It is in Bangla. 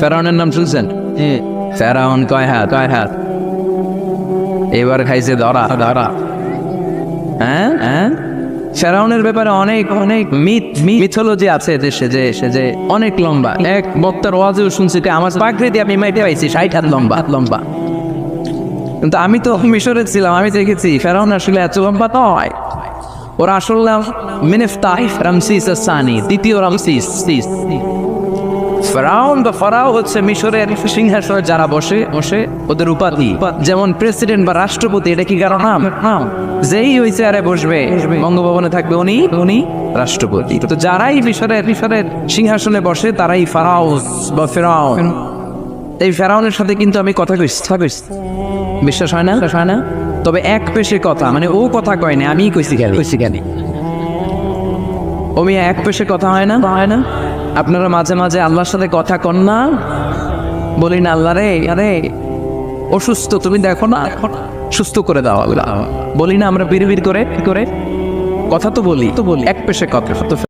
ফেরাউনের নাম শুনছেন? ফেরাউন কয় হাত? কয় হাত? এবার খাইছে ধরা ধরা। হ্যাঁ হ্যাঁ? ফেরাউনের ব্যাপারে অনেক অনেক মিথ মিথোলজি আছে দেশে যে সে যে অনেক লম্বা। এক বক্তার ওয়াজেও শুনছি কি আমার প্রাকৃতি আমি মাইটে পাইছি ষাট হাত লম্বা। হাত লম্বা। কিন্তু আমি তো মিশরে ছিলাম আমি দেখেছি ফেরাউন আসলে এত লম্বা নয়। ওরা আসলে মিনেফতাহ রামসিস সানি দ্বিতীয় রামসিস সিস ফেরাউন বা ফরাও হচ্ছে মিশরের সিংহাসনে যারা বসে বসে ওদের উপাধি। যেমন প্রেসিডেন্ট বা রাষ্ট্রপতি এটা কি কারও নাম? নাম। যেই ওই চেয়ারে বসবে বঙ্গভবনে থাকবে উনি উনি রাষ্ট্রপতি। তো যারাই মিশরের মিশরের সিংহাসনে বসে তারাই ফারাউস বা ফেরাউন এই ফেরাউনের সাথে কিন্তু আমি কথা কইছি বিশ্বাস হয় না? হয় না? তবে এক পেশে কথা মানে ও কথা কয় না আমি কইছি কেন কইছি কেন ও মিয়া এক পেশে কথা হয় না? হয় না? আপনারা মাঝে মাঝে আল্লাহর সাথে কথা কন না? বলি না, আল্লাহ রে, আরে, অসুস্থ, তুমি দেখো না এখন সুস্থ করে দাও আল্লাহ। বলি না, আমরা বিড় করে, কি করে? কথা তো বলি তো বলি। এক পেশে কথা।